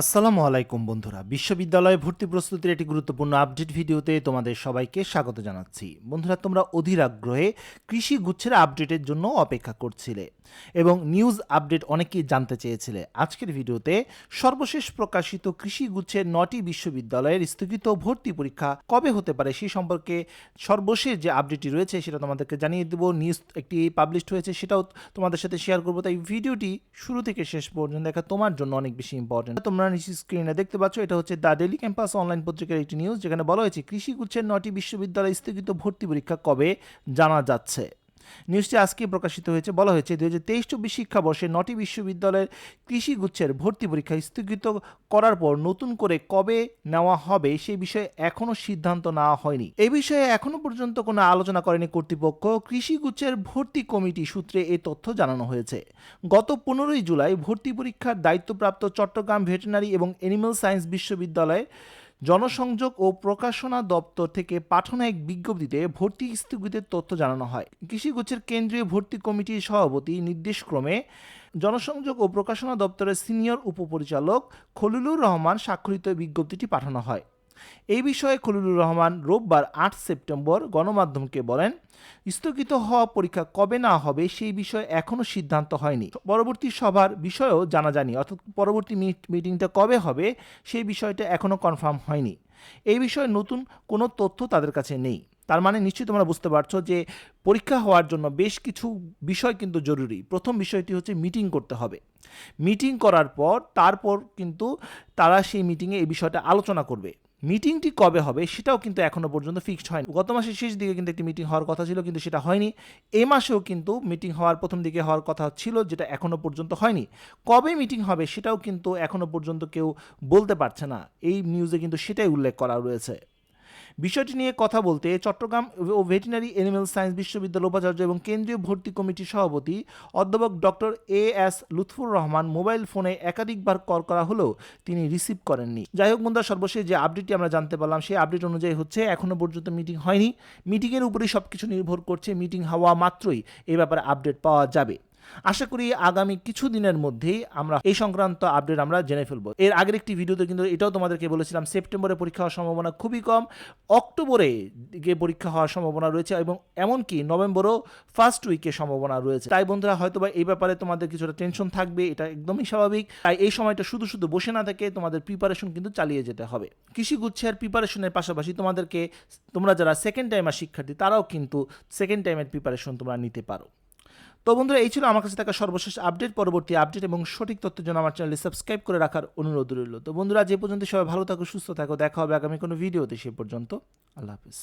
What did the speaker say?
আসসালামু আলাইকুম বন্ধুরা। বিশ্ববিদ্যালয়ে ভর্তি প্রস্তুতির একটি গুরুত্বপূর্ণ আপডেট ভিডিওতে তোমাদের সবাইকে স্বাগত জানাচ্ছি। বন্ধুরা, তোমরা অধীর আগ্রহে কৃষি গুচ্ছের আপডেটের জন্য অপেক্ষা করছিলে এবং নিউজ আপডেট অনেকেই জানতে চেয়েছিলে। আজকের ভিডিওতে সর্বশেষ প্রকাশিত কৃষি গুচ্ছের নটি বিশ্ববিদ্যালয়ের স্থগিত ভর্তি পরীক্ষা কবে হতে পারে সেই সম্পর্কে সর্বশেষ যে আপডেটটি রয়েছে সেটা তোমাদেরকে জানিয়ে দেবো। নিউজ একটি পাবলিশড হয়েছে, সেটাও তোমাদের সাথে শেয়ার করব। তাই ভিডিওটি শুরু থেকে শেষ পর্যন্ত দেখা তোমার জন্য অনেক বেশি ইম্পর্টেন্ট তোমরা নিশ্চয়ই স্ক্রিনে দেখতে পাচ্ছ, এটা হচ্ছে দ্য ডেলি ক্যাম্পাস অনলাইন পত্রিকার একটি নিউজ, যেখানে বলা হয়েছে, কৃষি গুচ্ছের নটি বিশ্ববিদ্যালয় স্থগিত ভর্তি পরীক্ষা কবে জানা যাচ্ছে? নিউজটি আজকে প্রকাশিত হয়েছে। বলা হয়েছে দুই হাজার তেইশ চব্বিশ শিক্ষাবর্ষে নটি বিশ্ববিদ্যালয়ের কৃষি গুচ্ছের ভর্তি পরীক্ষা স্থগিত করার পর নতুন করে কবে নেওয়া হবে সেই বিষয়ে এখনও সিদ্ধান্ত নেওয়া হয়নি। এই বিষয়ে এখনও পর্যন্ত কোনো আলোচনা করেনি কর্তৃপক্ষ। কৃষি গুচ্ছের ভর্তি কমিটি সূত্রে এই তথ্য জানানো হয়েছে। গত পনেরোই জুলাই ভর্তি পরীক্ষার দায়িত্বপ্রাপ্ত চট্টগ্রাম ভেটেরিনারি এবং এনিম্যাল সায়েন্স বিশ্ববিদ্যালয়ে জনসংযোগ ও প্রকাশনা দপ্তর থেকে পাঠানো এক বিজ্ঞপ্তিতে ভর্তি স্থগিতের তথ্য জানানো হয়। কৃষিগুচ্ছের কেন্দ্রীয় ভর্তি কমিটির সভাপতি নির্দেশক্রমে জনসংযোগ ও প্রকাশনা দপ্তরের সিনিয়র উপপরিচালক খলিলুর রহমান স্বাক্ষরিত বিজ্ঞপ্তিটি পাঠানো হয়। এই বিষয়ে খলিলুর রহমান রোববার আট সেপ্টেম্বর গণমাধ্যমকে বলেন, স্থগিত হওয়া পরীক্ষা কবে না হবে সেই বিষয়ে এখনও সিদ্ধান্ত হয়নি। পরবর্তী সভার বিষয়েও জানা যায়নি অর্থাৎ পরবর্তী মিট- মিটিংটা কবে হবে সেই বিষয়টা এখনও কনফার্ম হয়নি। এই বিষয়ে নতুন কোনো তথ্য তাদের কাছে নেই। তার মানে নিশ্চয়ই তোমরা বুঝতে পারছ যে পরীক্ষা হওয়ার জন্য বেশ কিছু বিষয় কিন্তু জরুরি। প্রথম বিষয়টি হচ্ছে মিটিং করতে হবে। মিটিং করার পর, তারপর কিন্তু তারা সেই মিটিংয়ে এই বিষয়টা আলোচনা করবে। মিটিংটি কবে হবে সেটাও কিন্তু এখনও পর্যন্ত ফিক্সড হয়নি। গত মাসের শেষ দিকে কিন্তু একটি মিটিং হওয়ার কথা ছিল, কিন্তু সেটা হয়নি। এ মাসেও কিন্তু মিটিং হওয়ার প্রথম দিকে হওয়ার কথা ছিল, যেটা এখনও পর্যন্ত হয়নি। কবে মিটিং হবে সেটাও কিন্তু এখনও পর্যন্ত কেউ বলতে পারছে না। এই নিউজে কিন্তু সেটাই উল্লেখ করা রয়েছে। বিষয়টি নিয়ে কথা বলতে চট্টগ্রাম ও ভেটেরিনারি এনিম্যাল সায়েন্স বিশ্ববিদ্যালয় উপাচার্য এবং কেন্দ্রীয় ভর্তি কমিটির সভাপতি অধ্যাপক doctor A S Lutfur Rahman mobile ফোনে একাধিকবার কল করা হলেও তিনি রিসিভ করেননি। যাই হোক বন্ধুরা, সর্বশেষ যে আপডেটটি আমরা জানতে পারলাম, সেই আপডেট অনুযায়ী হচ্ছে এখনও পর্যন্ত মিটিং হয়নি। মিটিংয়ের উপরেই সব কিছু নির্ভর করছে, মিটিং হওয়া মাত্রই এ ব্যাপারে আপডেট পাওয়া যাবে। আশা করি আগামী কিছু দিনের মধ্যেই আমরা এই সংক্রান্ত আপডেট আমরা জেনে ফেলব। এর আগের একটি ভিডিওতে কিন্তু এটাও তোমাদেরকে বলেছিলাম, সেপ্টেম্বরে পরীক্ষা হওয়ার সম্ভাবনা খুবই কম, অক্টোবরে গিয়ে পরীক্ষা হওয়ার সম্ভাবনা রয়েছে এবং এমনকি নভেম্বরও ফার্স্ট উইকে সম্ভাবনা রয়েছে। তাই বন্ধুরা হয়তো বা এই ব্যাপারে তোমাদের কিছুটা টেনশন থাকবে, এটা একদমই স্বাভাবিক। তাই এই সময়টা শুধু শুধু বসে না থেকে তোমাদের প্রিপারেশন কিন্তু চালিয়ে যেতে হবে। কৃষি গুচ্ছের প্রিপারেশনের পাশাপাশি তোমাদেরকে, তোমরা যারা সেকেন্ড টাইমার শিক্ষার্থী, তারাও কিন্তু সেকেন্ড টাইমের প্রিপারেশন তোমরা নিতে পারো। তো বন্ধুরা, এই ছিল আমার কাছে থাকা সর্বশেষ আপডেট পরবর্তী আপডেট এবং সঠিক তথ্যের জন্য আমার চ্যানেলে সাবস্ক্রাইব করে রাখার অনুরোধ রইল। তো বন্ধুরা যে পর্যন্ত সবাই ভালো থাকো, সুস্থ থাকো, দেখা হবে আগামী কোনো ভিডিওতে সে পর্যন্ত আল্লাহ হাফিজ।